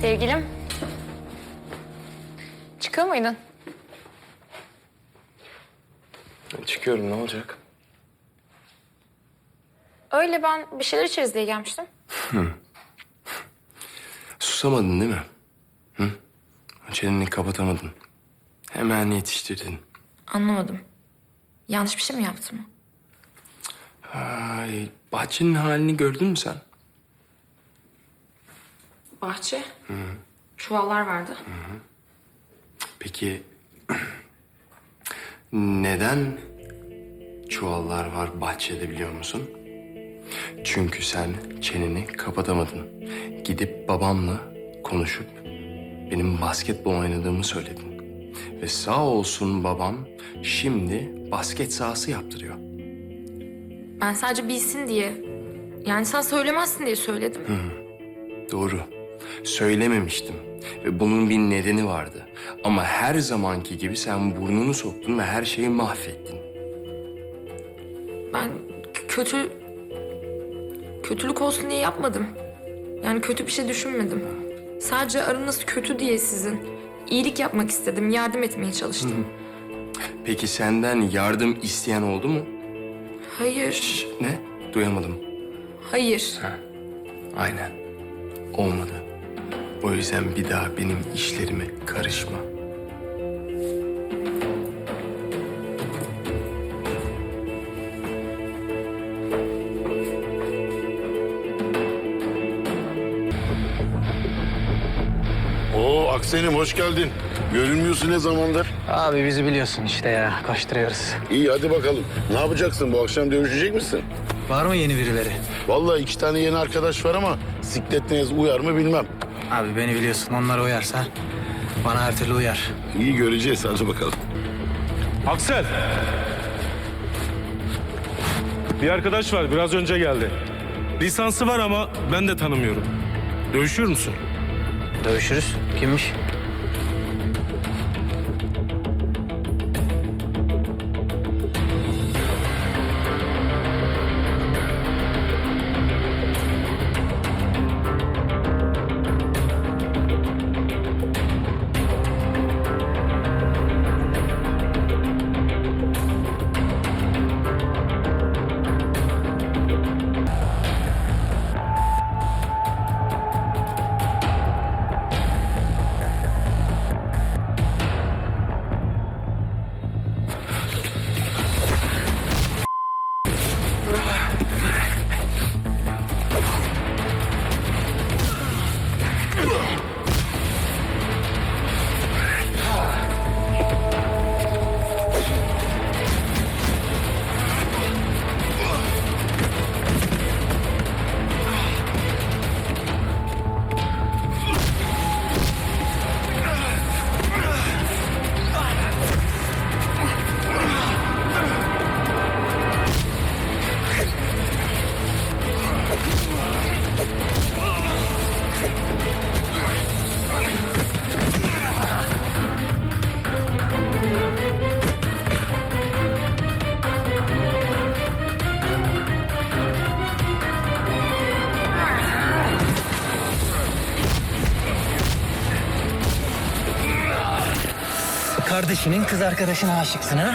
Sevgilim. Çıkıyor muydun? Çıkıyorum ne olacak? Öyle ben bir şeyler içeriz diye gelmiştim. Susamadın değil mi? Hı? Çeneni kapatamadın. Hemen yetiştirdin. Anlamadım. Yanlış bir şey mi yaptım? Ay, bahçenin halini gördün mü sen? Bahçe. Çuvallar vardı. Peki neden çuvallar var bahçede biliyor musun? Çünkü sen çeneni kapatamadın. Gidip babamla konuşup benim basketbol oynadığımı söyledin. Ve sağ olsun babam şimdi basket sahası yaptırıyor. Ben sadece bilsin diye. Yani sen söylemezsin diye söyledim. Doğru. Söylememiştim. Ve bunun bir nedeni vardı. Ama her zamanki gibi sen burnunu soktun ve her şeyi mahvettin. Ben kötü... Kötülük olsun diye yapmadım. Yani kötü bir şey düşünmedim. Sadece aranız kötü diye sizin. İyilik yapmak istedim, yardım etmeye çalıştım. Peki senden yardım isteyen oldu mu? Hayır, ne? Duyamadım. hayır. Aynen. Olmadı. O yüzden bir daha benim işlerime karışma. Oo Aksen'im hoş geldin. Görünmüyorsun ne zamandır. Abi bizi biliyorsun işte ya koşturuyoruz. İyi hadi bakalım. Ne yapacaksın bu akşam dövüşecek misin? Var mı yeni birileri? Vallahi iki tane yeni arkadaş var ama siklet neyaz uyar mı bilmem. Abi beni biliyorsun onlar uyarsa bana her türlü uyar. İyi göreceğiz hadi bakalım. Aksel. Bir arkadaş var biraz önce geldi. Lisansı var ama ben de tanımıyorum. Dövüşüyor musun? Dövüşürüz. Kimmiş? Brother. Kardeşinin kız arkadaşına aşıksın ha?